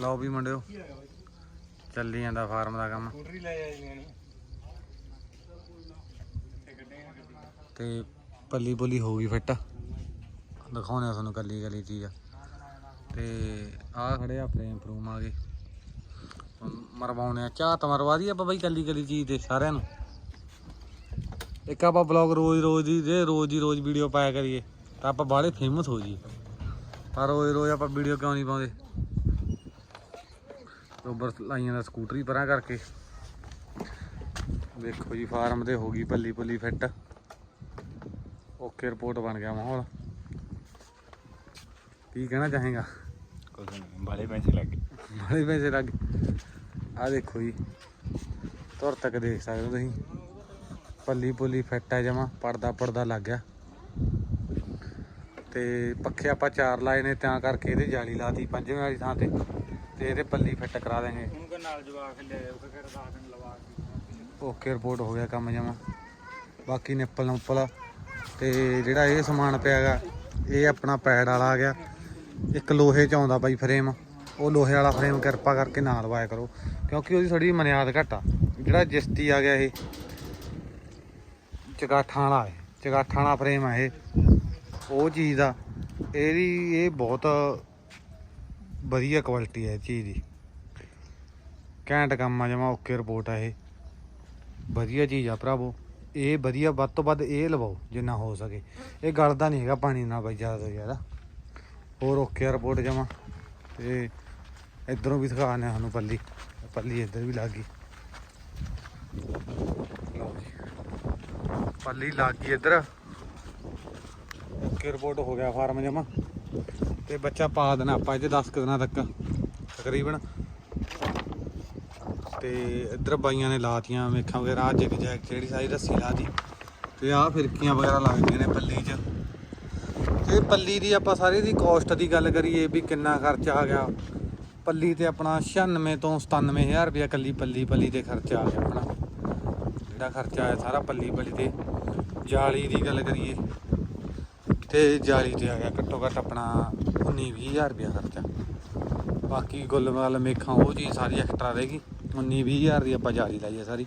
ਲਓ ਵੀ ਮੁੰਡਿਓ ਚੱਲੀ ਜਾਂਦਾ ਫਾਰਮ ਦਾ ਕੰਮ। ਸਕੂਟਰੀ ਲੈ ਜਾਂਦੇ ਨੇ ਤੇ ਪੱਲੀ ਪੁੱਲੀ ਹੋ ਗਈ ਫਿੱਟ। ਦਿਖਾਉਣੇ ਆ ਤੁਹਾਨੂੰ ਕੱਲੀ ਕੱਲੀ ਚੀਜ਼। ਤੇ ਆਹ ਖੜੇ ਆ ਫਰੇਮ ਫਰੂਮ ਆ ਗਏ ਮਰਵਾਉਣੇ ਆ। ਝਾਤ ਮਰਵਾ ਦੀ ਆਪਾਂ ਬਈ ਕੱਲੀ ਕੱਲੀ ਚੀਜ਼ ਤੇ ਸਾਰਿਆਂ ਨੂੰ। ਇੱਕ ਆਪਾਂ ਬਲੌਗ ਰੋਜ਼ ਰੋਜ਼ ਦੀ ਜੇ ਰੋਜ਼ ਦੀ ਰੋਜ਼ ਵੀਡੀਓ ਪਾਇਆ ਕਰੀਏ ਤਾਂ ਆਪਾਂ ਬਾਹਲੇ ਫੇਮਸ ਹੋ ਜੀ ਪਰ ਰੋਜ਼ ਰੋਜ਼ ਆਪਾਂ ਵੀਡੀਓ ਕਿਉਂ ਨਹੀਂ ਪਾਉਂਦੇ? ਰੋਬਰ ਲਾਈਆਂ ਦਾ ਸਕੂਟਰੀ ਪਰਾਂ ਕਰਕੇ। ਵੇਖੋ ਜੀ ਫਾਰਮ ਤੇ ਹੋ ਗਈ ਪੱਲੀ ਪੁੱਲੀ ਫਿੱਟ। ਓਕੇ ਰਿਪੋਰਟ ਬਣ ਗਿਆ ਮਾਹੌਲ। ਕੀ ਕਹਿਣਾ ਚਾਹੇਗਾ? ਕੁਝ ਨਹੀਂ ਬਾਲੇ ਪੈਸੇ ਲੱਗ ਗਏ। ਪੈਸੇ ਲੱਗ ਆ ਦੇਖੋ ਜੀ ਤੁਰ ਤੱਕ ਦੇਖ ਸਕਦੇ ਹੋ ਤੁਸੀਂ। ਪੱਲੀ ਪੁੱਲੀ ਫਿੱਟ ਹੈ ਜਮਾ ਪਰਦਾ ਪਰਦਾ ਲੱਗ ਗਿਆ। ਤੇ ਪੱਖੇ ਆਪਾਂ ਚਾਰ ਲਾਏ ਨੇ ਤਾਂ ਕਰਕੇ ਇਹਦੇ ਜਾਲੀ ਲਾਤੀ ਪੰਜਵੇਂ ਵਾਲੀ ਥਾਂ ਤੇ ਤੇ ਇਹਦੇ ਪੱਲੀ ਫਿੱਟ ਕਰਾ ਦੇਂਗੇ ਹੁਣ ਕੋ ਨਾਲ ਜਵਾਕ ਲੈ ਆਓ ਕਿ ਕਰ ਦਾਸ ਦਿਨ ਲਵਾ ਕੇ ਓਕੇ ਰਿਪੋਰਟ ਹੋ ਗਿਆ ਕੰਮ ਜਮਾ। ਬਾਕੀ ਨਿੱਪਲ ਨੁੱਪਲ ਤੇ ਜਿਹੜਾ ਇਹ ਸਮਾਨ ਪਿਆਗਾ ਇਹ ਆਪਣਾ ਪੈਡ ਵਾਲਾ ਆ ਗਿਆ। ਇੱਕ ਲੋਹੇ ਚ ਆਉਂਦਾ ਬਾਈ ਫਰੇਮ ਉਹ ਲੋਹੇ ਵਾਲਾ ਫਰੇਮ ਕਿਰਪਾ ਕਰਕੇ ਨਾ ਲਵਾਇਆ ਕਰੋ ਕਿਉਂਕਿ ਉਹਦੀ ਥੋੜੀ ਮਨਿਆਦ ਘੱਟ ਜਿਹੜਾ ਜਿਸਤੀ ਆ ਗਿਆ ਇਹ ਚਗਾਠਾਂ ਵਾਲਾ ਹੈ ਚਗਾਠਾਂ ਵਾਲਾ ਫਰੇਮ ਆ ਇਹ। ਉਹ ਚੀਜ਼ ਦਾ ਇਹਦੀ ਇਹ ਬਹੁਤ ਵਧੀਆ ਕੁਆਲਿਟੀ ਹੈ ਇਹ ਚੀਜ਼ ਦੀ। ਘੈਂਟ ਕੰਮ ਆ, ਜਮਾ ਓਕੇ ਰਿਪੋਰਟ ਆ ਇਹ। ਵਧੀਆ ਚੀਜ਼ ਆ ਭਰਾਵੋ, ਇਹ ਵਧੀਆ, ਵੱਧ ਤੋਂ ਵੱਧ ਇਹ ਲਵਾਓ ਜਿੰਨਾ ਹੋ ਸਕੇ। ਇਹ ਗਲਦਾ ਨਹੀਂ ਹੈਗਾ ਪਾਣੀ ਨਾਲ ਬਾਈ ਜ਼ਿਆਦਾ ਤੋਂ ਜ਼ਿਆਦਾ। ਹੋਰ ਓਕੇ ਰਿਪੋਰਟ ਜਮਾ। ਤੇ ਇਧਰੋਂ ਵੀ ਦਿਖਾਣੇ ਸਾਨੂੰ ਪੱਲੀ। ਪੱਲੀ ਇੱਧਰ ਵੀ ਲੱਗ ਗਈ। ਪੱਲੀ ਲੱਗ ਗਈ ਇੱਧਰ। ਓਕੇ ਰਿਪੋਰਟ ਹੋ ਗਿਆ ਫਾਰਮ ਜਮਾ। ਤੇ ਬੱਚਾ ਪਾ ਦੇਣਾ ਆਪਾਂ ਇਹ 'ਚ 10 ਕੁ ਦਿਨਾਂ ਤੱਕ, ਤਕਰੀਬਨ। ਤੇ ਇੱਧਰ ਬਾਈਆਂ ਨੇ ਲਾਤੀਆਂ ਮੇਖਾਂ ਵਗੈਰਾ ਜਿਗ ਜੈਕ ਜਿਹੜੀ ਸਾਰੀ ਰੱਸੀ ਲਾਤੀ। ਤੇ ਆਹ ਫਿਰਕੀਆਂ ਵਗੈਰਾ ਲੱਗਦੀਆਂ ਨੇ ਪੱਲੀ 'ਚ। ਤੇ ਪੱਲੀ ਦੀ ਆਪਾਂ ਸਾਰੀ ਦੀ ਕਾਸਟ ਦੀ ਗੱਲ ਕਰੀਏ ਵੀ ਕਿੰਨਾ ਖਰਚਾ ਆ ਗਿਆ। ਪੱਲੀ ਤੇ ਆਪਣਾ 96 ਤੋਂ 97000 ਰੁਪਇਆ ਕੱਲੀ ਪੱਲੀ ਪੱਲੀ ਤੇ ਖਰਚਾ ਆ ਗਿਆ ਆਪਣਾ। ਜਿਹੜਾ ਖਰਚਾ ਆਇਆ ਸਾਰਾ ਪੱਲੀ ਪੱਲੀ ਤੇ। ਜਾਲੀ ਦੀ ਗੱਲ ਕਰੀਏ। ਤੇ ਜਾਲੀ ਤੇ ਆ ਗਿਆ ਘੱਟੋ ਘੱਟ ਆਪਣਾ 19 20000 ਰੁਪਇਆ ਖਰਚਾ। ਬਾਕੀ ਗੁੱਲਵਾਲ ਮੇਖਾਂ, ਉਹ ਜੀ ਸਾਰੀ ਐਕਸਟਰਾ ਰਹੇਗੀ 19 20000 ਦੀ ਆਪਾਂ ਜਾਲੀ ਲਾਈਏ ਹੈ ਸਾਰੀ।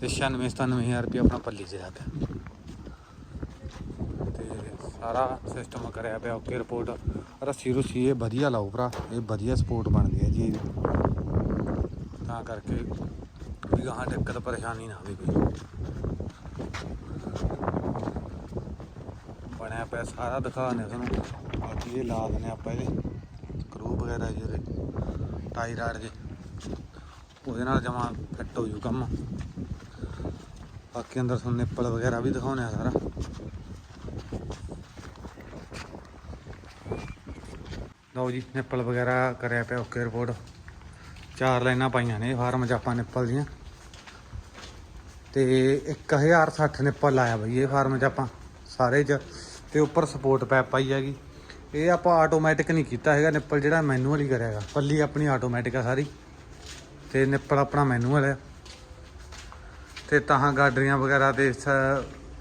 ਤੇ 96 97000 ਰੁਪਇਆ ਆਪਣਾ ਪੱਲੀ ਤੇ ਲੱਗ ਤੇ ਸਾਰਾ ਸਿਸਟਮ ਕਰਿਆ ਪਿਆ, ਓਕੇ ਰਿਪੋਰਟ ਰੱਸੀ ਰੁੱਸੀ ਇਹ ਵਧੀਆ ਲਾਓ ਭਰਾ, ਇਹ ਵਧੀਆ ਸਪੋਰਟ ਬਣਦੀ ਹੈ ਜੀ। ਇਹਦੀ। ਤਾਂ ਕਰਕੇ ਵੀ ਗਾਹਾਂ ਦਿੱਕਤ ਪਰੇਸ਼ਾਨੀ ਨਾ ਆਵੇ ਕੋਈ ਬਣਿਆ ਪਿਆ ਸਾਰਾ ਦਿਖਾਣੇ ਤੁਹਾਨੂੰ। ਬਾਕੀ ਇਹ ਲਾ ਦਨੇ ਆਪਾਂ ਇਹਦੇ ਸਕਰੂ ਵਗੈਰਾ ਜਿਹੜੇ ਟਾਈ ਰਾਡ ਜੇ ਉਹਦੇ ਨਾਲ ਜਮਾ ਫਿੱਟ ਹੋ ਜੂ ਕੰਮ। ਬਾਕੀ ਅੰਦਰ ਤੁਹਾਨੂੰ ਨਿੱਪਲ ਵਗੈਰਾ ਵੀ ਦਿਖਾਉਣੇ ਆ ਸਾਰਾ। ਲਓ ਜੀ ਨਿੱਪਲ ਵਗੈਰਾ ਕਰਿਆ ਪਿਆ ਓਕੇ ਰਿਪੋਰਟ ਚਾਰ ਲਾਈਨਾਂ ਪਾਈਆਂ ਨੇ, ਫਾਰਮ 'ਚ ਆਪਾਂ ਨਿੱਪਲ ਦੀਆਂ। ਤੇ 1060 ਨਿੱਪਲ ਲਾਇਆ ਬਈ, ਇਹ ਫਾਰਮ 'ਚ ਆਪਾਂ, ਸਾਰੇ 'ਚ। ਤੇ ਉੱਪਰ ਸਪੋਰਟ ਪੈਪ ਪਾਈ ਹੈਗੀ। ਇਹ ਆਪਾਂ ਆਟੋਮੈਟਿਕ ਨਹੀਂ ਕੀਤਾ ਹੈਗਾ, ਨਿੱਪਲ ਜਿਹੜਾ ਮੈਨੂਅਲ ਹੀ ਕਰਿਆ ਹੈਗਾ। ਪੱਲੀ ਆਪਣੀ ਆਟੋਮੈਟਿਕ ਆ ਸਾਰੀ। ਤੇ ਨਿੱਪਲ ਆਪਣਾ ਮੈਨੂਅਲ ਹੈ ਤੇ ਤਾਹਾਂ ਗਾਡਰੀਆਂ ਵਗੈਰਾ ਤੇ ਸ-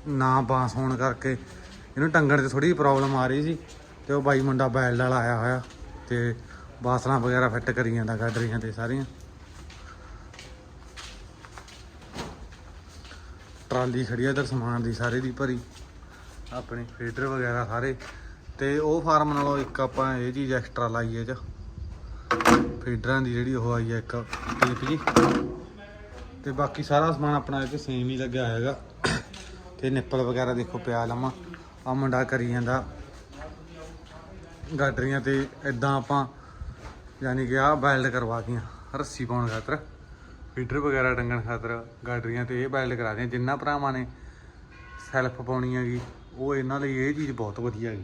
ਨਾ ਬਾਂਸ ਹੋਣ ਕਰਕੇ ਇਹਨੂੰ ਟੰਗਣ 'ਚ ਥੋੜੀ ਪ੍ਰੋਬਲਮ ਆ ਰਹੀ ਸੀ। ਤੇ ਉਹ ਬਾਈ ਮੁੰਡਾ ਬੈਲਡ ਵਾਲਾ ਆਇਆ ਹੋਇਆ। ਤੇ ਬਾਸਲਾਂ ਵਗੈਰਾ ਫਿੱਟ ਕਰੀ ਜਾਂਦਾ ਗਾਡਰੀਆਂ ਤੇ ਸਾਰੀਆਂ। ਟਰਾਲੀ ਖੜੀ ਆ ਇਧਰ ਸਮਾਨ ਦੀ, ਸਾਰੇ ਦੀ ਭਰੀ। ਆਪਣੇ ਫੀਡਰ ਵਗੈਰਾ ਸਾਰੇ। ਤੇ ਉਹ ਫਾਰਮ ਨਾਲੋਂ ਇੱਕ ਆਪਾਂ ਇਹ ਚੀਜ਼ ਐਕਸਟਰਾ ਲਾਈ ਹੈ ਚ ਫੀਡਰਾਂ ਦੀ ਜਿਹੜੀ ਉਹ ਆਈ ਹੈ ਇੱਕ ਟੀਪ ਜੀ। ਤੇ ਬਾਕੀ ਸਾਰਾ ਸਮਾਨ ਆਪਣਾ ਇੱਥੇ ਸੇਮ ਹੀ ਲੱਗਿਆ ਹੈਗਾ ਤੇ ਨਿੱਪਲ ਵਗੈਰਾ ਦੇਖੋ ਪਿਆ ਲਵਾਂ। ਆ ਮੁੰਡਾ ਕਰੀ ਜਾਂਦਾ। ਗਾਡਰੀਆਂ ਤੇ ਇਦਾਂ ਆਪਾਂ ਯਾਨੀ ਕਿ ਆ ਬੈਲਡ ਕਰਵਾ ਦੀਆਂ ਰੱਸੀ ਪਾਉਣ ਖਾਤਰ। ਫੀਡਰ ਵਗੈਰਾ ਟੰਗਣ ਖਾਤਰ ਗਾਡਰੀਆਂ ਤੇ ਇਹ ਬੈਲਡ ਕਰਾ ਦਿਆਂ। ਜਿੰਨਾ ਭਰਾਵਾਂ ਨੇ ਸੈਲਫ ਪਾਉਣੀ ਹੈਗੀ। ਉਹ ਇਹਨਾਂ ਲਈ ਇਹ ਚੀਜ਼ ਬਹੁਤ ਵਧੀਆ ਹੈਗੀ।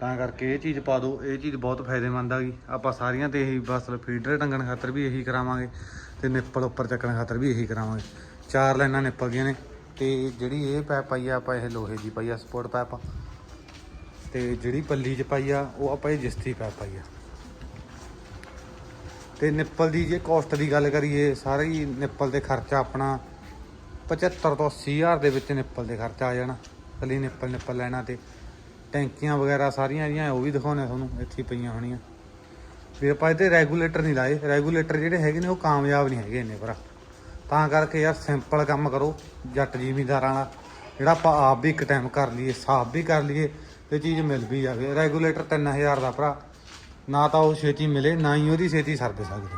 ਤਾਂ ਕਰਕੇ ਇਹ ਚੀਜ਼ ਪਾ ਦਿਓ, ਇਹ ਚੀਜ਼ ਬਹੁਤ ਫਾਇਦੇਮੰਦ ਹੈਗੀ। ਆਪਾਂ ਸਾਰੀਆਂ ਤੇ ਇਹੀ ਬਸ ਫੀਡਰ ਟੰਗਣ ਖਾਤਰ ਵੀ ਇਹੀ ਕਰਾਵਾਂਗੇ ਤੇ ਨਿੱਪਲ ਉੱਪਰ ਚੱਕਣ ਖਾਤਰ ਵੀ ਇਹੀ ਕਰਾਵਾਂਗੇ। ਚਾਰ ਲਾਈਨਾਂ ਨਿੱਪਲ ਦੀਆਂ ਨੇ ਤੇ ਜਿਹੜੀ ਇਹ ਪੈਪ ਪਾਈ ਆ, ਆਪਾਂ ਇਹ ਲੋਹੇ ਦੀ ਪਾਈ ਆ, ਸਪੋਰਟ ਪੈਪ। ਤੇ ਜਿਹੜੀ ਪੱਲੀ 'ਚ ਪਾਈ ਆ, ਉਹ ਆਪਾਂ ਇਹ ਜਿਸਤੀ ਪੈਪ ਪਾਈ ਆ। ਤੇ ਨਿੱਪਲ ਦੀ ਜੇ ਕੋਸਟ ਦੀ ਗੱਲ ਕਰੀਏ, ਸਾਰੇ ਹੀ ਨਿੱਪਲ ਦੇ ਖਰਚਾ ਆਪਣਾ 75 ਤੋਂ 80 ਹਜ਼ਾਰ ਦੇ ਵਿੱਚ ਨਿੱਪਲ ਦੇ ਖਰਚਾ ਆ ਜਾਣਾ। ਕੱਲੀ ਨਿੱਪਲ ਨਿੱਪਲ ਲੈਣਾ ਤੇ ਟੈਂਕੀਆਂ ਵਗੈਰਾ ਸਾਰੀਆਂ ਜਿਹੜੀਆਂ ਉਹ ਵੀ ਦਿਖਾਉਣੇ ਤੁਹਾਨੂੰ, ਇੱਥੇ ਪਈਆਂ ਹੋਣੀਆਂ। ਵੀ ਆਪਾਂ ਇਹਦੇ ਰੈਗੂਲੇਟਰ ਨਹੀਂ ਲਾਏ, ਰੈਗੂਲੇਟਰ ਜਿਹੜੇ ਹੈਗੇ ਨੇ ਉਹ ਕਾਮਯਾਬ ਨਹੀਂ ਹੈਗੇ ਇੰਨੇ ਭਰਾ। ਤਾਂ ਕਰਕੇ ਯਾਰ ਸਿੰਪਲ ਕੰਮ ਕਰੋ, ਜੱਟ ਜ਼ਿਮੀਂਦਾਰਾਂ ਵਾਲਾ, ਜਿਹੜਾ ਆਪਾਂ ਆਪ ਵੀ ਇੱਕ ਟਾਈਮ ਕਰ ਲਈਏ, ਸਾਫ਼ ਵੀ ਕਰ ਲਈਏ ਤੇ ਚੀਜ਼ ਮਿਲ ਵੀ ਜਾਵੇ। ਰੈਗੂਲੇਟਰ 3000 ਦਾ ਭਰਾ, ਨਾ ਤਾਂ ਉਹ ਛੇਤੀ ਮਿਲੇ, ਨਾ ਹੀ ਉਹਦੀ ਛੇਤੀ ਸਰਵਿਸ ਸਕਦੇ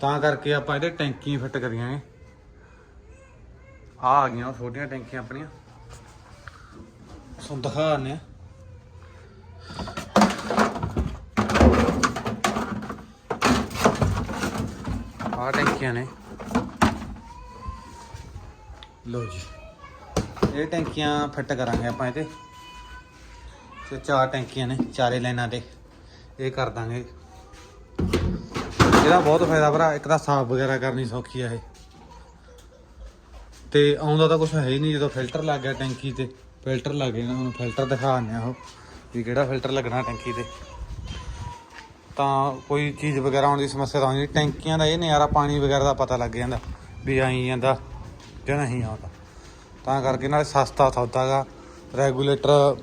ਤਾਂ ਕਰਕੇ ਆਪਾਂ ਇਹਦੇ ਟੈਂਕੀ ਫਿੱਟ ਕਰੀਆਂ ਨੇ। ਆ ਆ ਗਈਆਂ ਉਹ ਛੋਟੀਆਂ ਟੈਂਕੀਆਂ ਆਪਣੀਆਂ। ਤੁਹਾਨੂੰ ਦਿਖਾ ਦਿੰਦੇ ਆ ਆ ਟੈਂਕੀਆਂ ਨੇ। ਲੋ ਜੀ। ਇਹ ਟੈਂਕੀਆਂ ਫਿੱਟ ਕਰਾਂਗੇ ਆਪਾਂ ਇਹਦੇ। ਤੇ ਚਾਰ ਟੈਂਕੀਆਂ ਨੇ ਚਾਰੇ ਲਾਈਨਾਂ ਤੇ। ਇਹ ਕਰ ਦਾਂਗੇ। ਇਹਦਾ ਬਹੁਤ ਫਾਇਦਾ ਭਰਾ, ਇੱਕ ਤਾਂ ਸਾਫ਼ ਵਗੈਰਾ ਕਰਨੀ ਸੌਖੀ ਆ ਇਹ। ਤੇ ਆਉਂਦਾ ਤਾਂ ਕੁਝ ਹੈ ਹੀ ਨਹੀਂ ਜਦੋਂ ਫਿਲਟਰ ਲੱਗ ਗਿਆ ਟੈਂਕੀ ਤੇ। ਫਿਲਟਰ ਲੱਗ ਗਏ ਨਾ, ਹੁਣ ਫਿਲਟਰ ਦਿਖਾ ਦਿੰਦੇ ਆ ਉਹ, ਵੀ ਕਿਹੜਾ ਫਿਲਟਰ ਲੱਗਣਾ ਟੈਂਕੀ ਤੇ। ਤਾਂ ਕੋਈ ਚੀਜ਼ ਵਗੈਰਾ ਆਉਣ ਦੀ ਸਮੱਸਿਆ ਤਾਂ ਆਉਂਦੀ ਨਹੀਂ। ਟੈਂਕੀਆਂ ਦਾ ਇਹ ਨਜ਼ਾਰਾ ਪਾਣੀ ਵਗੈਰਾ ਦਾ ਪਤਾ ਲੱਗ ਜਾਂਦਾ, ਵੀ ਆਈ ਜਾਂਦਾ ਜਾਂ ਨਹੀਂ ਆਉਂਦਾ। ਤਾਂ ਕਰਕੇ ਨਾਲੇ ਸਸਤਾ ਸੌਦਾ ਗਾ, ਰੈਗੂਲੇਟਰ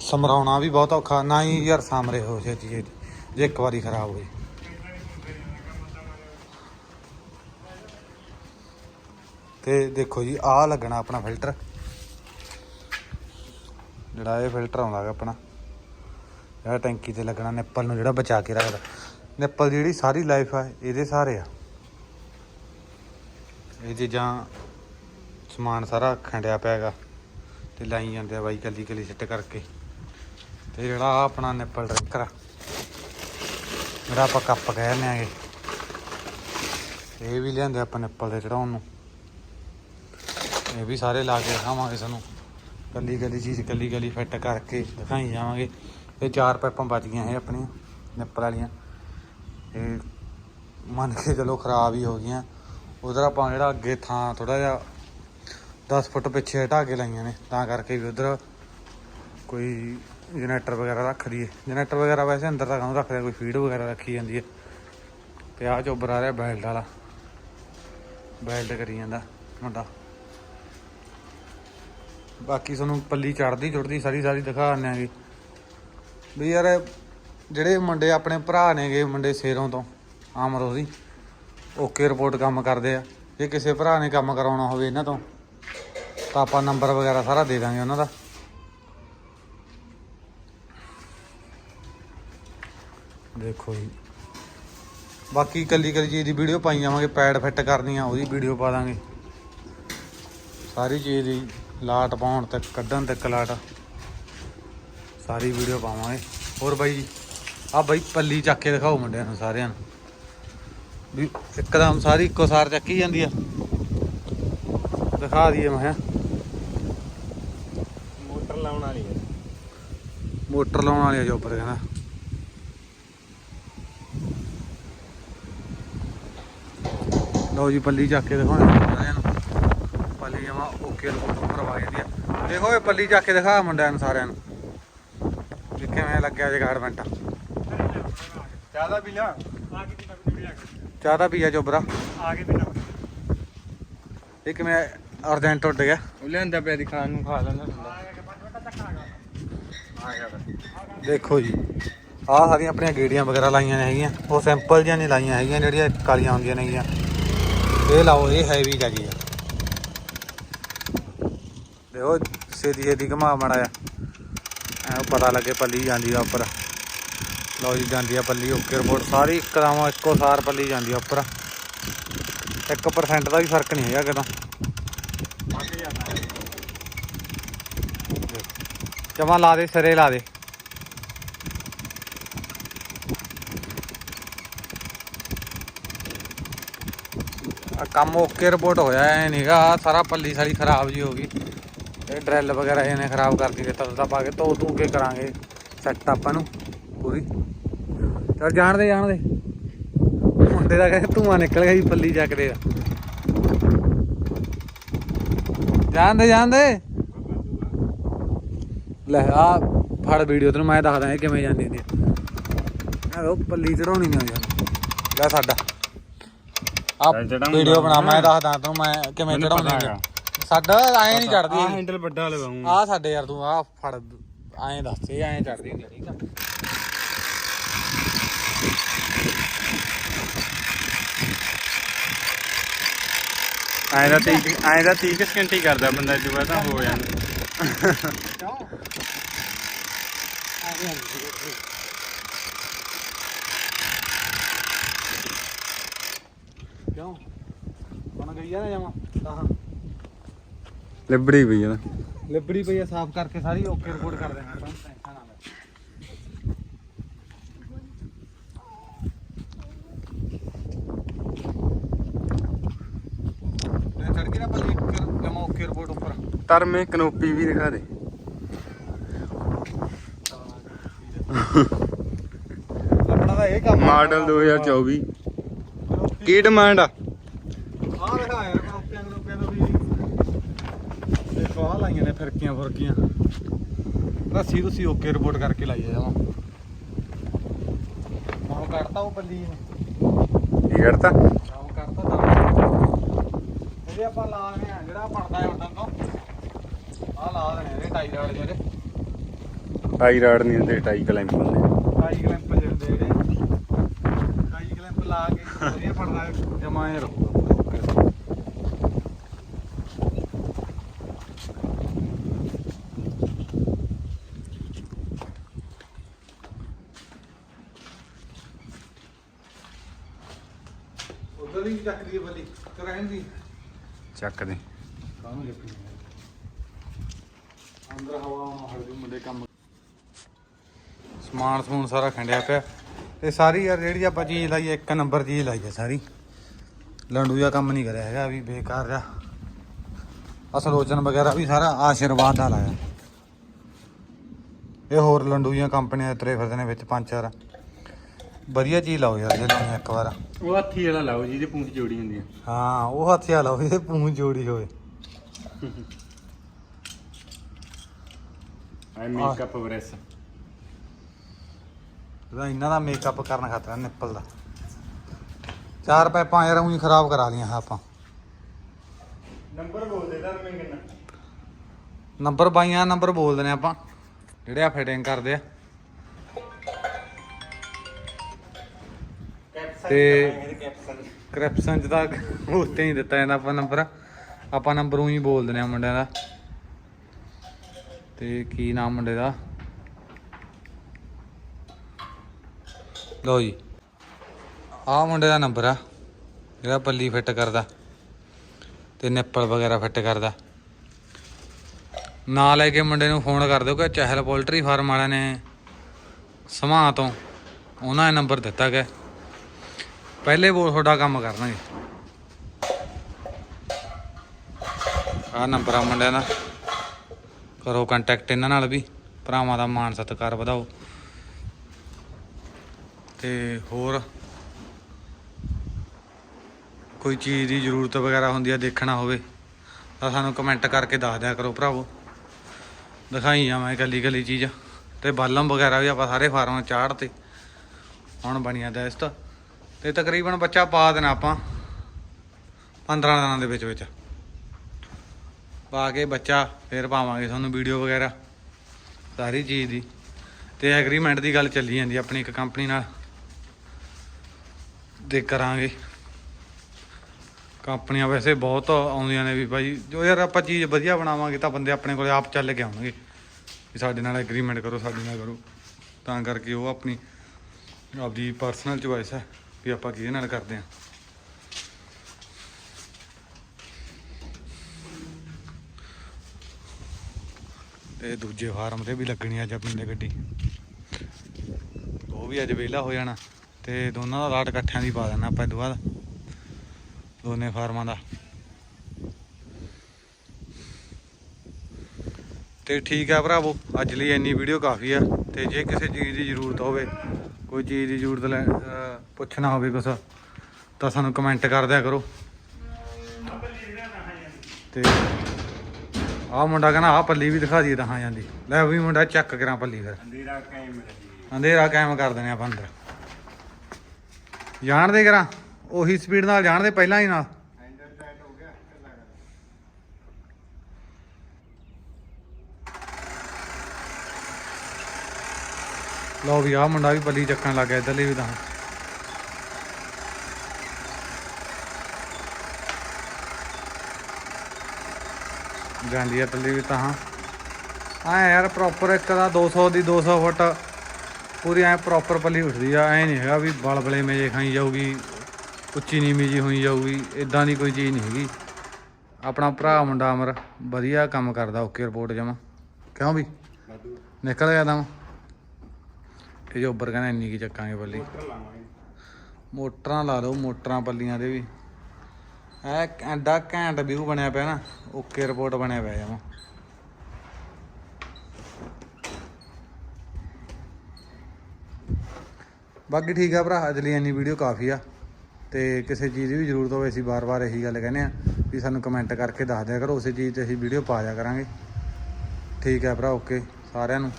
ਸਮਰਾਉਣਾ ਵੀ ਬਹੁਤ ਔਖਾ, ਨਾ ਹੀ ਯਾਰ ਸਾਮਰੇ ਹੋ ਛੇਤੀ ਛੇਤੀ ਜੇ ਇੱਕ ਵਾਰੀ ਖਰਾਬ ਹੋਈ ਤੇ ਦੇਖੋ ਜੀ, ਆਹ ਲੱਗਣਾ ਆਪਣਾ ਫਿਲਟਰ। ਜਿਹੜਾ ਇਹ ਫਿਲਟਰ ਆਉਂਦਾ ਗਾ ਆਪਣਾ, ਜਿਹੜਾ ਟੈਂਕੀ ਤੇ ਲੱਗਣਾ ਨਿੱਪਲ ਨੂੰ ਜਿਹੜਾ ਬਚਾ ਕੇ ਰੱਖਦਾ। ਨਿੱਪਲ ਜਿਹੜੀ ਸਾਰੀ ਲਾਈਫ ਆ, ਇਹਦੇ ਸਾਰੇ ਆ। ਇਹ ਚੀਜ਼ਾਂ ਸਮਾਨ ਸਾਰਾ ਖੰਡਿਆ ਪਿਆ ਹੈਗਾ, ਤੇ ਲਾਈ ਜਾਂਦੇ ਆ ਬਾਈ ਕੱਲੀ ਕੱਲੀ ਸਿੱਟ ਕਰਕੇ। ਤੇ ਜਿਹੜਾ ਆਹ ਆਪਣਾ ਨਿੱਪਲ ਡਰਿੰਕਰ ਆ, ਜਿਹੜਾ ਆਪਾਂ ਕੱਪ ਕਹਿੰਦੇ ਆਗੇ ਇਹ ਵੀ ਲਿਆਂਦੇ ਆਪਾਂ ਨਿੱਪਲ ਦੇ ਚੜਾਉਣ ਨੂੰ। ਇਹ ਵੀ ਸਾਰੇ ਲਾ ਕੇ ਦਿਖਾਵਾਂਗੇ ਸਾਨੂੰ। ਕੱਲੀ ਕੱਲੀ ਚੀਜ਼, ਕੱਲੀ ਕੱਲੀ ਫਿੱਟ ਕਰਕੇ ਦਿਖਾਈ ਜਾਵਾਂਗੇ। ਇਹ ਚਾਰ ਪਾਈਪਾਂ ਬਚ ਗਈਆਂ ਇਹ ਆਪਣੀਆਂ, ਨਿੱਪਲ ਵਾਲੀਆਂ। ਇਹ ਮੰਨ ਕੇ ਚਲੋ ਖਰਾਬ ਹੀ ਹੋ ਗਈਆਂ। ਉਧਰ ਆਪਾਂ ਜਿਹੜਾ ਅੱਗੇ ਥਾਂ ਥੋੜਾ ਜਿਹਾ 10 ਫੁੱਟ ਪਿੱਛੇ ਹਟਾ ਕੇ ਲਾਈਆਂ ਨੇ, ਤਾਂ ਕਰਕੇ ਵੀ ਉਧਰ ਕੋਈ ਜਨਰੇਟਰ ਵਗੈਰਾ ਰੱਖ ਦਈਏ। ਜਨਰੇਟਰ ਵਗੈਰਾ ਵੈਸੇ ਅੰਦਰ ਤਾਂ ਕਾਹਨੂੰ ਰੱਖਦੇ, ਕੋਈ ਫੀਡ ਵਗੈਰਾ ਰੱਖੀ ਜਾਂਦੀ ਹੈ। ਤੇ ਆਹ ਚੋਬਰ ਆ ਰਿਹਾ ਬੈਲਟ ਵਾਲਾ। ਬੈਲਟ ਕਰੀ ਜਾਂਦਾ ਮੁੰਡਾ। ਬਾਕੀ ਤੁਹਾਨੂੰ ਪੱਲੀ ਚੜਦੀ ਚੁੜਦੀ ਸਾਰੀ ਸਾਰੀ ਦਿਖਾ ਦਿੰਦੇ ਆਂਗੇ ਵੀ ਯਾਰ ਜਿਹੜੇ ਮੁੰਡੇ ਆਪਣੇ ਭਰਾ ਨੇਗੇ, ਮੁੰਡੇ ਸੇਰੋਂ ਤੋਂ ਆਮਰੋ ਦੀ ਓਕੇ ਰਿਪੋਰਟ ਕੰਮ ਕਰਦੇ ਆ। ਜੇ ਕਿਸੇ ਭਰਾ ਨੇ ਕੰਮ ਕਰਾਉਣਾ ਹੋਵੇ ਇਹਨਾਂ ਤੋਂ, ਤਾਂ ਆਪਾਂ ਨੰਬਰ ਵਗੈਰਾ ਸਾਰਾ ਦੇ ਦਾਂਗੇ ਉਹਨਾਂ ਦਾ। ਦੇਖੋ ਜੀ। ਬਾਕੀ ਕੱਲੀ ਕੱਲੀ ਚੀਜ਼ ਦੀ ਵੀਡੀਓ ਪਾਈ ਜਾਵਾਂਗੇ ਪੈਡ ਫਿੱਟ ਕਰਨੀ ਆ, ਉਹਦੀ ਵੀਡੀਓ ਪਾ ਦਾਂਗੇ। ਸਾਰੀ ਚੀਜ਼ ਦੀ ਲਾਟ ਪਾਉਣ ਤੱਕ ਕੱਢਣ ਤੱਕ ਲਾਟ ਸਾਰੀ ਵੀਡੀਓ ਪਾਵਾਂਗੇ। ਹੋਰ ਬਾਈ ਜੀ ਆ ਬਾਈ ਪੱਲੀ ਚੱਕ ਕੇ ਦਿਖਾਓ ਮੁੰਡਿਆਂ ਨੂੰ ਸਾਰਿਆਂ ਨੂੰ। ਵੀ ਇੱਕਦਮ ਸਾਰੀ ਇੱਕੋ ਸਾਰ ਚੱਕੀ ਜਾਂਦੀ ਆ। ਦਿਖਾ ਦਈਏ ਮੈਂ। ਮੋਟਰ ਲਾਉਣ ਵਾਲੀ ਹੈ ਮੋਟਰ ਲਾਉਣ ਵਾਲੀ ਆ ਜੋਬਰ ਕਹਿੰਦਾ। ਲਓ ਜੀ ਪੱਲੀ ਚੱਕ ਕੇ ਦਿਖਾਉਣੇ ਪੱਲੀ ਜਮਾ ਓਕੇ ਰਿਪੋਰਟ ਆ ਜਾਂਦੀ ਆ ਦੇਖੋ ਇਹ ਪੱਲੀ ਚੱਕ ਕੇ ਦਿਖਾ ਮੁੰਡਿਆਂ ਨੂੰ ਸਾਰਿਆਂ ਨੂੰ। ਵੀ ਕਿਵੇਂ ਲੱਗਿਆ ਜਗਾੜ ਮਿੰਟ। ਜ਼ਿਆਦਾ ਵੀ ਲਿਆ ਆ ਕੇ ਵੀ ਲਿਆ ਚਾਹ ਦਾ ਪੀਆ ਜੋਬਰਾ ਆ ਕੇ ਪੀਣਾ ਇਹ ਕਿਵੇਂ ਅਰਜੈਂਟ ਉੱਡ ਗਿਆ। ਉਹ ਪਿਆ ਨੂੰ ਖਾ ਲੈਂਦਾ ਦੇਖੋ ਜੀ ਆਹ ਸਾਰੀਆਂ ਆਪਣੀਆਂ ਗੇੜੀਆਂ ਵਗੈਰਾ ਲਾਈਆਂ ਨੇ ਹੈਗੀਆਂ। ਉਹ ਸਿੰਪਲ ਜਿਹੀਆਂ ਨਹੀਂ ਲਾਈਆਂ ਹੈਗੀਆਂ ਜਿਹੜੀਆਂ ਕਾਲੀਆਂ ਹੁੰਦੀਆਂ ਨੇਗੀਆਂ। ਇਹ ਲਾਓ ਇਹ ਹੈਵੀ ਹੈਗੀ ਆ। ਉਹ ਛੇਤੀ ਛੇਤੀ ਘਮਾ ਮਾੜਾ ਆ ਐ ਪਤਾ ਲੱਗੇ ਪੱਲੀ ਜਾਂਦੀ ਆ ਉੱਪਰ। ਲਓ ਜੀ, ਜਾਂਦੀ ਆ ਪੱਲੀ ਓਕੇ ਰਿਪੋਰਟ ਸਾਰੀ ਇੱਕਦਮ ਇੱਕੋ ਸਾਰ ਪੱਲੀ ਜਾਂਦੀ ਆ ਉੱਪਰ। 1% ਦਾ ਵੀ ਫ਼ਰਕ ਨਹੀਂ ਹੈਗਾ ਕਿਤੋਂ। ਅੱਗੇ ਜਮਾ ਲਾ ਦੇ, ਸਿਰੇ ਲਾ ਦੇ। ਕੰਮ ਓਕੇ ਰਿਪੋਰਟ ਹੋਇਆ, ਐ ਨਹੀਂਗਾ ਸਾਰਾ ਪੱਲੀ ਸਾਰੀ ਖਰਾਬ ਜੀ ਹੋ ਗਈ। ਇਹ ਡਰੈਲ ਵਗੈਰਾ ਇਹਨੇ ਖਰਾਬ ਕਰਤੀ ਤੇ ਤਦ ਪਾ ਕੇ ਧੋ ਧੂ ਕੇ ਕਰਾਂਗੇ ਸੈੱਟ ਆਪਾਂ ਨੂੰ ਪੂਰੀ। ਚਲ ਜਾਣ ਦੇ ਜਾਣ ਦੇ। ਮੁੰਡੇ ਦਾ ਕਹਿੰਦੇ ਧੂਆਂ ਨਿਕਲ ਗਿਆ ਜੀ ਪੱਲੀ ਚੱਕਦੇ ਦਾ। ਜਾਣ ਦੇ ਜਾਣ ਦੇ। ਲੈ ਆ ਫੜ ਵੀਡੀਓ ਤੈਨੂੰ ਮੈਂ ਦੱਸਦਾ ਇਹ ਕਿਵੇਂ ਜਾਂਦੀ ਹੁੰਦੀ ਆ। ਉਹ ਪੱਲੀ ਚੜਾਉਣੀ ਨਹੀਂ ਆਉਂਦੀ। ਲੈ ਸਾਡਾ। ਆ ਵੀਡੀਓ ਬਣਾ ਮੈਂ। ਦੱਸਦਾ ਤੈਨੂੰ ਮੈਂ ਕਿਵੇਂ ਚੜਾਉਣੀ ਆ। ਸਾਡਾ ਐਂ ਨਹੀਂ ਚੜਦੀ ਆ ਹੈਂਡਲ ਵੱਡਾ ਲਵਾਉਂਗਾ ਆ ਸਾਡੇ ਯਾਰ ਤੂੰ ਆ ਫੜ ਐਂ ਦੱਸ ਇਹ ਐਂ ਚੜਦੀ ਹੁੰਦੀ ਠੀਕ ਆ। ਐਂ ਦਾ 30 ਐਂ ਦਾ 30 ਕਰਦਾ ਬੰਦਾ ਜੂਆ ਤਾਂ ਹੋ ਜਾਂਦਾ। ਕਿਉਂ? ਆ ਗਈ ਆ ਨਾ ਜਾਵਾਂ ਤਾਂ ਲਿਬੜੀ ਪਈ ਆ ਲਿਬੜੀ ਪਈ ਆ ਸਾਫ਼ ਕਰਕੇ ਸਾਰੀ ਓਕੇ ਰਿਪੋਰਟ ਕਰ ਦੇਣਾ ਆਪਾਂ। ਟੈਨਸ਼ਨ ਨਾ ਲੈ ਤੇ ਚੜ ਗਈ ਨਾ ਪੱਲੀ ਜਮਾ ਓਕੇ ਰਿਪੋਰਟ ਉੱਪਰ। ਤਰਮੇ ਕਨੋਪੀ ਵੀ ਦਿਖਾ ਦੇ। ਆਪਣਾ ਤਾਂ ਇਹ ਕੰਮ। ਮਾਡਲ 2024 ਕੀ ਡਿਮਾਂਡ ਆ ਆਹ ਦਿਖਾ ਯਾਰ ਕਰੋਪਿਆਂ ਕਰੋਪਿਆਂ ਤੋਂ ਵੀ ਦੇਖੋ ਆਹ ਲਾਈਆਂ ਨੇ ਫਿਰਕੀਆਂ ਫੁਰਕੀਆਂ। ਰੱਸੀ ਤੁਸੀਂ ਓਕੇ ਰਿਪੋਰਟ ਕਰਕੇ ਲਾਈ ਆ ਜਮਾ ਹੁਣ ਕੱਢਤਾ ਉਹ ਪੱਲੀ ਨੂੰ। ਕੀ ਕਰਤਾ? ਕੰਮ ਕਰਤਾ ਤਾਂ। ਇਹਦੇ ਆਪਾਂ ਲਾ ਦੇਣੇ ਆ ਜਿਹੜਾ ਬਣਦਾ ਹੈ ਉਦੋਂ ਤੋਂ। ਆਹ ਲਾ ਦੇਣੇ ਇਹਦੇ ਟਾਈ ਰਾਡ ਜਿਹੜੇ। ਟਾਈ ਰਾਡ ਨਹੀਂ ਹੁੰਦੇ ਟਾਈ ਕਲੈਂਪ ਹੁੰਦੇ ਟਾਈ ਕਲੈਂਪ ਜਿਹੜੇ ਜਿਹੜੇ ਟਾਈ ਕਲੈਂਪ ਲਾ ਕੇ ਵਧੀਆ ਬਣਦਾ ਜਮਾ ਇਹ ਰਹੂਗਾ ਉਧਰ ਦੀ ਵੀ ਚੱਕ ਲਈ ਬੱਲੀ ਤੇ ਰਹਿਣ ਦੀ। ਚੱਕ ਦੇ। ਕਾਹਨੂੰ ਜੱਪੀ ਅੰਦਰ ਹਵਾ ਆਉਣਾ ਹਲਦੀ ਮੁੰਡੇ ਕੰਮ। ਸਮਾਨ ਸਮੂਨ ਸਾਰਾ ਖੰਡਿਆ ਪਿਆ। ਤੇ ਸਾਰੀ ਯਾਰ ਜਿਹੜੀ ਆਪਾਂ ਚੀਜ਼ ਲਾਈ ਇੱਕ ਨੰਬਰ ਚੀਜ਼ ਲਾਈ ਆ ਸਾਰੀ। ਲੰਡੂ ਜਿਹਾ ਕੰਮ ਨਹੀਂ ਕਰਿਆ ਹੈਗਾ ਵੀ ਬੇਕਾਰ ਜਾ ਅਸਲੋਚਨ ਵਗੈਰਾ ਵੀ ਸਾਰਾ ਆਸ਼ੀਰਵਾਦ ਦਾ ਲਾਇਆ। ਇਹ ਹੋਰ ਲੰਡੂ ਦੀਆਂ ਕੰਪਨੀਆਂ ਤਰੇ ਫਿਰਦੇ ਨੇ ਵਿੱਚ ਪੰਜ ਚਾਰ। ਵਧੀਆ ਚੀਜ਼ ਲਾਓ ਯਾਰ ਜੇ ਲਾਉਣੀ ਆ ਇੱਕ ਵਾਰ। ਉਹ ਹੱਥੀ ਵਾਲਾ ਲਾਓ ਜਿਹਦੀ ਪੂੰਛ ਜੋੜੀ ਹੁੰਦੀ ਆ। ਹਾਂ ਉਹ ਹੱਥਿਆ ਲਾਓ ਇਹਦੇ ਪੂੰਝ ਜੋੜੀ ਹੋਏ ਐ ਮੇਕਅਪ ਬ੍ਰੈਸ ਇਹਦਾ ਇਹਨਾਂ ਦਾ ਮੇਕਅਪ ਕਰਨ ਖਾਤਰ ਨਿੱਪਲ ਦਾ। ਚਾਰ ਪੈਪਾਂ ਯਾਰ ਉਹੀ ਖਰਾਬ ਕਰਾ ਲੀਆਂ ਆਪਾਂ। ਨੰਬਰ ਬੋਲ ਦੇ ਤਰਮੇ ਕਿੰਨਾ। ਨੰਬਰ ਬਾਈਆਂ ਨੰਬਰ ਬੋਲ ਦਿੰਦੇ ਆਪਾਂ। ਜਿਹੜੇ ਆ ਫਿਟਿੰਗ ਕਰਦੇ ਆ। ਤੇ ਕ੍ਰਿਪਸ਼ਨ ਚ ਤਾਂ ਉੱਤੇ ਹੀ ਦਿੱਤਾ ਜਾਂਦਾ ਆਪਾਂ ਨੰਬਰ ਆਪਾਂ ਨੰਬਰ ਉਹੀ ਬੋਲ ਦਿੰਦੇ ਆ ਮੁੰਡਿਆਂ ਦਾ। ਤੇ ਕੀ ਨਾਮ ਮੁੰਡੇ ਦਾ? ਲਓ ਜੀ। ਆਹ ਮੁੰਡੇ ਦਾ ਨੰਬਰ ਆ ਜਿਹੜਾ ਪੱਲੀ ਫਿੱਟ ਕਰਦਾ ਤੇ ਨਿੱਪਲ ਵਗੈਰਾ ਫਿੱਟ ਕਰਦਾ। ਨਾਂ ਲੈ ਕੇ ਮੁੰਡੇ ਨੂੰ ਫੋਨ ਕਰ ਦਿਓ ਕਿ ਚਹਿਲ ਪੋਲਟਰੀ ਫਾਰਮ ਵਾਲਿਆਂ ਨੇ ਸਮਾਂ ਤੋਂ ਉਹਨਾਂ ਨੇ ਨੰਬਰ ਦਿੱਤਾ ਗਿਆ ਪਹਿਲੇ ਬੋਲ ਤੁਹਾਡਾ ਕੰਮ ਕਰਨਗੇ। ਆਹ ਨੰਬਰ ਆ ਮੁੰਡਿਆਂ ਦਾ। ਕਰੋ ਕੰਟੈਕਟ ਇਹਨਾਂ ਨਾਲ ਵੀ। ਭਰਾਵਾਂ ਦਾ ਮਾਣ ਸਤਿਕਾਰ ਵਧਾਓ। ਤੇ ਹੋਰ? ਕੋਈ ਚੀਜ਼ ਦੀ ਜ਼ਰੂਰਤ ਵਗੈਰਾ ਹੁੰਦੀ ਆ ਦੇਖਣਾ ਹੋਵੇ, ਤਾਂ ਸਾਨੂੰ ਕਮੈਂਟ ਕਰਕੇ ਦੱਸ ਦਿਆ ਕਰੋ ਭਰਾਵੋ। ਦਿਖਾਈ ਜਾਵਾਂ ਇਕੱਲੀ ਇਕੱਲੀ ਚੀਜ਼। ਤੇ ਬਾਲਮ ਵਗੈਰਾ ਵੀ ਆਪਾਂ ਸਾਰੇ ਫਾਰਮਾਂ ਚਾੜ ਤੇ ਹੁਣ ਬਣੀਆਂ ਦਸਤ ਤੇ। ਤਕਰੀਬਨ ਬੱਚਾ ਪਾ ਦੇਣਾ ਆਪਾਂ। 15 ਦਿਨਾਂ ਦੇ ਵਿੱਚ ਵਿੱਚ। ਪਾ ਕੇ ਬੱਚਾ ਫੇਰ ਪਾਵਾਂਗੇ ਤੁਹਾਨੂੰ ਵੀਡੀਓ ਵਗੈਰਾ, ਸਾਰੀ ਚੀਜ਼ ਦੀ। ਤੇ ਐਗਰੀਮੈਂਟ ਦੀ ਗੱਲ ਚੱਲੀ ਜਾਂਦੀ ਆਪਣੀ ਇੱਕ ਕੰਪਨੀ ਨਾਲ। ਦੇ ਕਰਾਂਗੇ। ਕੰਪਨੀਆਂ ਵੈਸੇ ਬਹੁਤ ਆਉਂਦੀਆਂ ਨੇ ਵੀ ਭਾਈ, ਜੋ ਯਾਰ ਆਪਾਂ ਚੀਜ਼ ਵਧੀਆ ਬਣਾਵਾਂਗੇ ਤਾਂ ਬੰਦੇ ਆਪਣੇ ਕੋਲੇ ਆਪ ਚੱਲ ਕੇ ਆਉਣਗੇ। ਵੀ ਸਾਡੇ ਨਾਲ ਐਗਰੀਮੈਂਟ ਕਰੋ, ਸਾਡੇ ਨਾਲ ਕਰੋ। ਤਾਂ ਕਰਕੇ ਉਹ ਆਪਣੀ ਆਪਦੀ ਪਰਸਨਲ ਚੁਆਇਸ ਹੈ। ਵੀ ਆਪਾਂ ਕਿਹਦੇ ਨਾਲ ਕਰਦੇ ਹਾਂ। ਤੇ ਦੂਜੇ ਫਾਰਮ ਤੇ ਵੀ ਲੱਗਣੀ ਅੱਜ ਆਪਣੀ ਗੱਡੀ। ਉਹ ਵੀ ਅੱਜ ਵਿਹਲਾ ਹੋ ਜਾਣਾ। ਤੇ ਦੋਨਾਂ ਦਾ ਰਾਟ ਇਕੱਠਿਆਂ ਦੀ ਪਾ ਦੇਣਾ ਆਪਾਂ ਇਹ ਤੋਂ ਬਾਅਦ। ਦੋਨੇ ਫਾਰਮਾਂ ਦਾ। ਤੇ ਠੀਕ ਆ ਭਰਾਵੋ, ਅੱਜ ਲਈ ਇੰਨੀ ਵੀਡੀਓ ਕਾਫੀ ਆ। ਤੇ ਜੇ ਕਿਸੇ ਚੀਜ਼ ਦੀ ਜ਼ਰੂਰਤ ਹੋਵੇ ਕੋਈ ਚੀਜ਼ ਦੀ ਜ਼ਰੂਰਤ ਲੈ ਪੁੱਛਣਾ ਹੋਵੇ ਕੁਛ ਤਾਂ ਸਾਨੂੰ ਕਮੈਂਟ ਕਰ ਦਿਆ ਕਰੋ। ਤੇ ਆਹ ਮੁੰਡਾ ਕਹਿੰਦਾ ਆਹ ਪੱਲੀ ਵੀ ਦਿਖਾ ਦਈਏ ਤਾਂ ਹਾਂ ਜਾਂਦੀ। ਲੈ ਵੀ ਮੁੰਡਾ ਚੱਕ ਕਰਾਂ ਪੱਲੀ ਫਿਰ। ਅੰਧੇਰਾ ਕਾਇਮ ਅੰਧੇਰਾ ਕਾਇਮ ਕਰ ਦਿੰਦੇ ਆਪਾਂ ਅੰਦਰ। ਜਾਣਦੇ ਕਰਾਂ ਉਹੀ ਸਪੀਡ ਨਾਲ ਜਾਣਦੇ ਪਹਿਲਾਂ ਹੀ ਨਾਲ ਹੈਂਡਲ ਟਾਈਟ ਹੋ ਗਿਆ ਚੱਲਾ ਕਰ ਲਓ ਵੀ ਆਹ ਮੁੰਡਾ ਵੀ ਪੱਲੀ ਚੱਕਣ ਲੱਗ ਗਿਆ ਇਧਰਲੀ ਵੀ ਤਾਂ। ਜਾਂਦੀ ਆ ਪੱਲੀ ਵੀ ਤਾਂ ਐ ਯਾਰ ਪ੍ਰੋਪਰ ਇੱਕ ਦਾ 200 ਦੀ 200 ਫੁੱਟ ਪੂਰੀ ਐ ਪ੍ਰੋਪਰ ਪੱਲੀ ਉੱਠਦੀ ਆ ਐ ਨਹੀਂ ਹੈਗਾ ਵੀ ਬਲਬਲੇ ਮੇਜੇ ਖਾਈ ਜਾਊਗੀ ਉੱਚੀ ਨੀਵੀਂ ਜੀ ਹੋਈ ਜਾਊਗੀ ਇਦਾਂ ਦੀ ਕੋਈ ਚੀਜ਼ ਨਹੀਂ ਹੈਗੀ। ਆਪਣਾ ਭਰਾ ਮੁੰਡਾ ਅਮਰ ਵਧੀਆ ਕੰਮ ਕਰਦਾ ਓਕੇ ਰਿਪੋਰਟ ਜਮਾ। ਕਿਉਂ ਵੀ? ਨਿਕਲ ਗਿਆ ਦਮ ਇਹ ਜੋ ਉੱਪਰ ਕਹਿੰਦਾ ਇੰਨੀ ਕੀ ਚੱਕਾਂਗੇ ਪੱਲੀ। ਮੋਟਰਾਂ ਲਾ ਲਓ ਮੋਟਰਾਂ ਪੱਲੀਆਂ ਦੇ ਵੀ। ਐ ਐਡਾ ਘੈਂਟ ਵਿਊ ਬਣਿਆ ਪਿਆ ਨਾ ਓਕੇ ਰਿਪੋਰਟ ਬਣਿਆ ਪਿਆ ਜਮਾ। ਬਾਕੀ ਠੀਕ ਆ ਭਰਾ ਅੱਜ ਲਈ ਇੰਨੀ ਵੀਡੀਓ ਕਾਫੀ ਆ ਤੇ ਕਿਸੇ ਚੀਜ਼ ਦੀ ਵੀ ਜ਼ਰੂਰਤ ਹੋਵੇ ਅਸੀਂ ਬਾਰ-ਬਾਰ ਇਹੀ ਗੱਲ ਕਹਿੰਦੇ ਆ ਵੀ ਸਾਨੂੰ ਕਮੈਂਟ ਕਰਕੇ ਦੱਸ ਦਿਆ ਕਰੋ ਉਸੇ ਚੀਜ਼ ਤੇ ਅਸੀਂ ਵੀਡੀਓ ਪਾ ਜਾ ਕਰਾਂਗੇ। ਠੀਕ ਆ ਭਰਾ ਓਕੇ ਸਾਰਿਆਂ ਨੂੰ।